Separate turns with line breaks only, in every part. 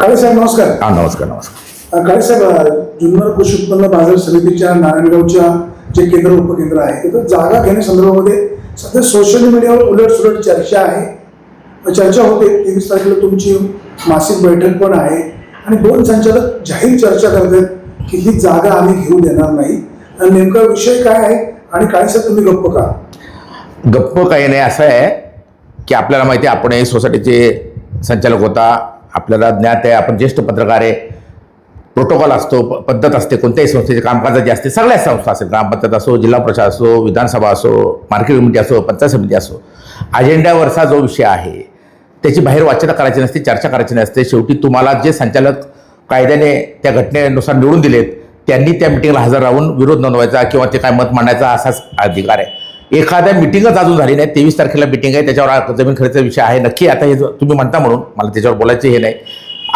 काळे साहेब नमस्कार.
हा नमस्कार नमस्कार.
काळे साहेब जुन्नर कृषी उत्पन्न बाजार समितीच्या नारायणगावच्या जे केंद्र उपकेंद्र आहे तिथं जागा घेण्यासंदर्भामध्ये सध्या सोशल मीडियावर उलट सुलट चर्चा आहे. चर्चा होते. तेवीस तारखेला तुमची मासिक बैठक पण आहे. आणि दोन संचालक जाहीर चर्चा करतात की ही जागा आम्ही घेऊ देणार नाही. आणि नेमका विषय काय आहे? आणि काळे साहेब तुम्ही गप्प का?
गप्प काही नाही. असं आहे की आपल्याला माहिती आहे आपण हे सोसायटीचे संचालक होता. आपल्याला ज्ञात आहे आपण ज्येष्ठ पत्रकार आहे प्रोटोकॉल असतो प- पद्धत असते कोणत्याही संस्थेचे कामकाजाची असते सगळ्याच संस्था असेल ग्रामपंचायत असो जिल्हा परिषद असो विधानसभा असो मार्केट कमिटी असो पंचायत समिती असो. अजेंड्यावरचा जो विषय आहे त्याची बाहेर वाचना करायची नसते चर्चा करायची नसते शेवटी तुम्हाला जे संचालक कायद्याने त्या घटनेनुसार निवडून दिलेत त्यांनी त्या मिटिंगला हजर राहून विरोध नोंदवायचा किंवा ते काय मत मांडायचा असाच अधिकार आहे. एखाद्या मिटिंगच अजून झाली नाही. तेवीस तारखेला मिटिंग आहे. त्याच्यावर जमीन खरेदीचा विषय आहे. नक्की आता हे तुम्ही म्हणता म्हणून मला त्याच्यावर बोलायचं हे नाही.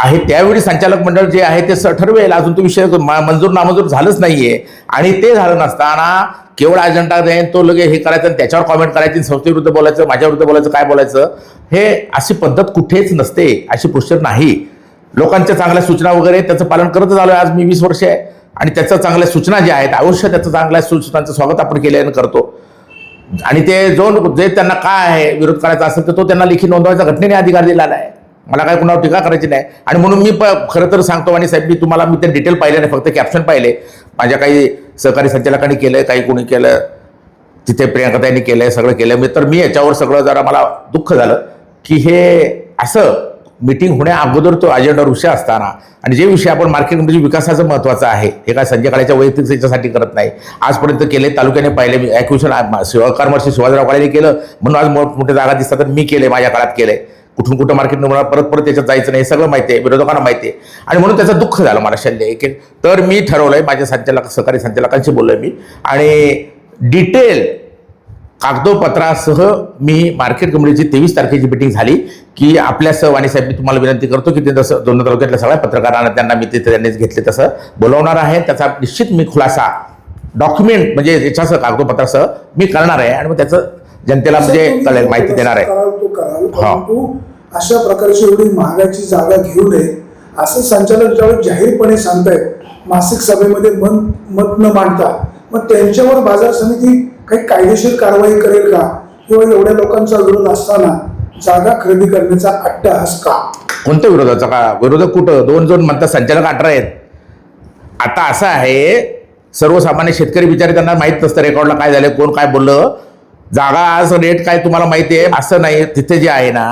आहे त्यावेळी संचालक मंडळ जे आहे ते स- ठरवेल. अजून तो विषय मंजूर नामंजूर झालंच नाहीये. आणि ते झालं नसताना केवळ अजेंडा देईन तो लगे हे करायचं आणि त्याच्यावर कॉमेंट करायची संस्थेविरुद्ध बोलायचं माझ्याविरुद्ध बोलायचं काय बोलायचं हे अशी पद्धत कुठेच नसते. अशी प्रोसिजर नाही. लोकांच्या चांगल्या सूचना वगैरे त्याचं पालन करतच आलो आज मी वीस वर्ष आहे. आणि त्याच्या चांगल्या सूचना ज्या आहेत अवश्य त्याचं चांगल्या सूचनांचं स्वागत आपण केलं आणि करतो. आणि ते जो जे त्यांना काय आहे विरोध करायचा असेल तर तो त्यांना लिखी नोंदवायचा घटनेने अधिकार दिलेला आहे. मला काय कुणावर टीका करायची नाही. आणि म्हणून मी प खरं तर सांगतो आणि साहेब मी तुम्हाला मी ते डिटेल पाहिले नाही फक्त कॅप्शन पाहिले. माझ्या काही सहकारी संचालकांनी केलं काही कोणी केलं तिथे प्रियंकाताईंनी आहे सगळं केलं मी तर मी याच्यावर सगळं जरा मला दुःख झालं की हे असं मिटिंग होण्या अगोदर तो अजेंडावर विषय असताना. आणि जे विषय आपण मार्केट म्हणजे विकासाचं महत्त्वाचं आहे हे काय संजय काळेच्या वैयक्तिक याच्यासाठी करत नाही. आजपर्यंत केले तालुक्याने पाहिले मी ॲक्विशन शिवाकार वर्षी शिवाजीराव काळेने केलं. म्हणून आज मोठमोठ्या जागा दिसतात तर मी केले माझ्या काळात केले. कुठून कुठं मार्केट मला परत परत त्याच्यात जायचं नाही हे सगळं माहिती आहे विरोधकांना माहिती आहे. आणि म्हणून त्याचं दुःख झालं मला शल्य. एक तर मी ठरवलं आहे माझ्या संचालक सहकारी संचालकांशी बोललोय मी. आणि डिटेल कागदोपत्रासह मी मार्केट कमिटीची तेवीस तारखेची मिटिंग झाली की आपल्यासह वाणी साहेब मी तुम्हाला विनंती करतो की ते जसं दोन तालुक्यातल्या सगळ्या पत्रकारांना त्यांना मी तिथे त्यांनीच घेतले तसं बोलवणार आहे. त्याचा निश्चित मी खुलासा डॉक्युमेंट म्हणजे याच्यासह कागदोपत्रासह मी करणार आहे आणि मग त्याचं जनतेला म्हणजे कळेल माहिती देणार आहे. हा.
अशा प्रकारची एवढी महागाची जागा घेऊ नये. असं संचालक ज्यावेळी जाहीरपणे सांगतायत मासिक सभेमध्ये मन मत न मांडता मग त्यांच्यावर बाजार समिती काही कायदेशीर कारवाई करेल का? किंवा एवढ्या लोकांचा विरोध असताना जागा खरेदी करण्याचा अट्टहास का?
कोणत्या विरोधाचा का? विरोधक कुठं? दोन दोन म्हणतात संचालक अठरा आहेत. आता असं आहे सर्वसामान्य शेतकरी बिचारे त्यांना माहीत नसतं रेकॉर्डला काय झालं कोण काय बोललं. जागा आज रेट काय तुम्हाला माहिती आहे? असं नाही. तिथे जे आहे ना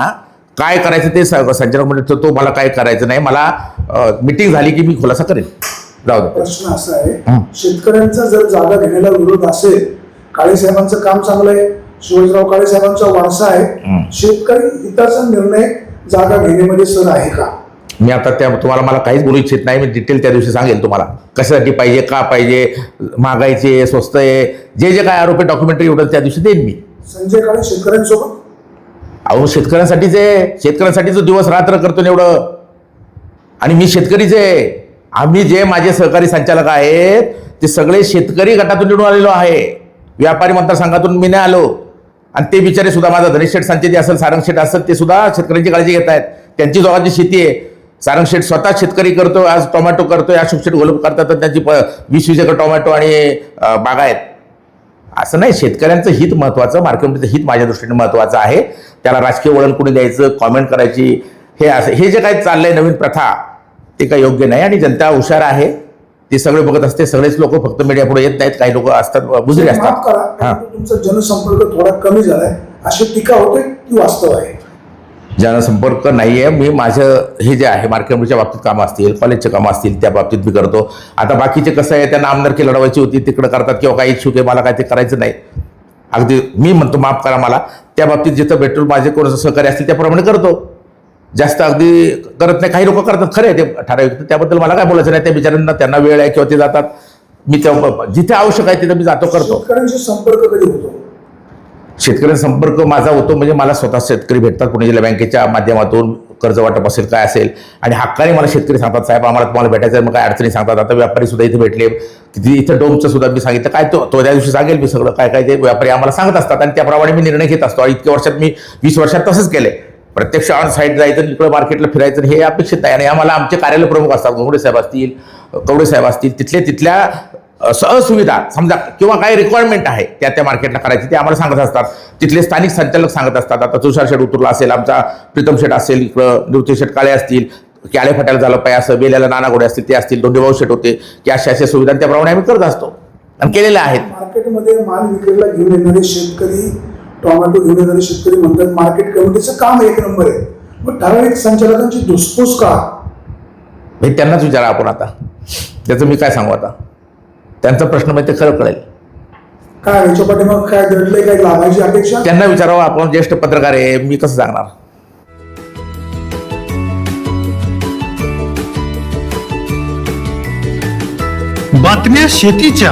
काय करायचं ते संचालक म्हणजे तो मला काय करायचं नाही. मला मिटिंग झाली की मी खुलासा करेन. जाऊ दे.
प्रश्न असा आहे. शेतकऱ्यांचा जर जागा घेण्याला विरोध असेल काळे साहेबांचं काम चांगलं आहे. शिवाजीराव काळे साहेबांचा वारसा आहे. शेतकरी हिताचा निर्णय जागा घेण्यामध्ये सर आहे का?
मी आता त्या तुम्हाला मला काहीच बोलू इच्छित नाही. मी डिटेल त्या दिवशी सांगेन तुम्हाला. कशासाठी पाहिजे का पाहिजे महागाईचे स्वस्त आहे. जे जे काय आरोपी डॉक्युमेंटरी एवढं त्या दिवशी देईन मी.
संजय काळे शेतकऱ्यांसोबत?
अहो शेतकऱ्यांसाठीच आहे. शेतकऱ्यांसाठी जो दिवस रात्र करतो ना एवढं. आणि मी शेतकरीच आहे. आम्ही जे माझे सहकारी संचालक आहेत ते सगळे शेतकरी गटातून निवडून आलेलो आहे. व्यापारी मतदारसंघातून मी नाही आलो. आणि ते बिचारे सुद्धा माझा धनेश शेठ संचेती असेल सारंग शेठ असेल ते सुद्धा शेतकऱ्यांची काळजी घेत आहेत. त्यांची जोगाची शेती आहे. सारंग शेठ स्वतः शेतकरी करतो आज टोमॅटो करतो अशोक शेठ गोलप करतात तर त्यांची प वीस वीस एकर टोमॅटो आणि बागा आहेत. असं नाही शेतकऱ्यांचं हित महत्त्वाचं मार्केटमधलं हित माझ्या दृष्टीने महत्त्वाचं आहे. त्याला राजकीय वळण कुणी द्यायचं कॉमेंट करायची हे असं हे जे काही चाललंय नवीन प्रथा ते काही योग्य नाही आणि जनता हुशार आहे. ते सगळे बघत असते सगळेच लोक फक्त मीडिया पुढे येत नाहीत काही लोक असतात बुजरे
माफ
असतात हा.
तुमचा जनसंपर्क थोडा कमी झालाय. अशी टीका होते ती वास्तव आहे?
जनसंपर्क नाही आहे मी माझं हे जे आहे मार्केटच्या बाबतीत कामं असतील कॉलेजचे कामं असतील त्या बाबतीत मी करतो. आता बाकीचे कसं आहे त्यांना आमदारकी लढवायची होती तिकडं करतात किंवा काही इच्छुक आहे मला काय ते करायचं नाही. अगदी मी म्हणतो माफ करा मला. त्या बाबतीत जिथं पेट्रोल माझे कोण सहकारी असतील त्याप्रमाणे करतो. जास्त अगदी करत नाही. काही लोक करतात खरे ते ठराविक. त्याबद्दल मला काय बोलायचं नाही त्या बिचाऱ्यांना त्यांना वेळ आहे किंवा ते जातात. मी त्या जिथे आवश्यक आहे तिथे मी जातो करतो.
शेतकऱ्यांशी संपर्क कधी होतो?
शेतकऱ्यांचा संपर्क माझा होतो म्हणजे मला स्वतः शेतकरी भेटतात पुणे जिल्हा बँकेच्या माध्यमातून कर्ज वाटप असेल काय असेल आणि हक्काने मला शेतकरी सांगतात साहेब आम्हाला तुम्हाला भेटायचं आहे, मग काय अडचणी सांगतात. आता व्यापारी सुद्धा इथे भेटले. किती इथं डोमचं सुद्धा मी सांगितलं काय तो तो त्या दिवशी सांगेल मी सगळं काय काय ते व्यापारी आम्हाला सांगत असतात आणि त्याप्रमाणे मी निर्णय घेत असतो. आणि इतक्या वर्षात मी वीस वर्षात तसंच केले प्रत्यक्ष ऑन साईट जायचं आणि इकडं मार्केटला फिरायचं हे अपेक्षित आहे आणि आम्हाला आमचे कार्यालय प्रमुख असतात गोंगडे साहेब असतील कवडे साहेब असतील तिथले तिथल्या स- असुविधा समजा किंवा काही रिक्वायरमेंट आहे त्या त्या मार्केटला करायची ते आम्हाला सांगत असतात. तिथले स्थानिक संचालक सांगत असतात. आता तुषार शेठ उतरला असेल आमचा प्रीतम शेठ असेल इकडं नृत्य शेठ काळे असतील क्याळे फाटायला झालं पाहिजे असं बेल्याला नाना घोडे असतील ते असतील दोंडेभाऊ शेठ होते की अशा अशा सुविधा त्याप्रमाणे आम्ही करत असतो. आणि केलेल्या आहेत.
मार्केटमध्ये माल विक्रीला घेऊन येणारे शेतकरी टोमॅटो घेऊन येणारे शेतकरी म्हणतात मार्केट कमिटीचं काम एक नंबर आहे. मग ठराविक संचालकांची धुसफूस का?
हे त्यांनाच विचारा आपण आता. त्याचं मी काय सांगू आता? त्यांचा प्रश्न म्हणजे ते खरं कळेल.
काय याच्या पाठीमाग काय दडले काय लाभायची अपेक्षा?
त्यांना विचारावं आपण ज्येष्ठ पत्रकार आहे मी कसं सांगणार?
बातम्या शेतीच्या.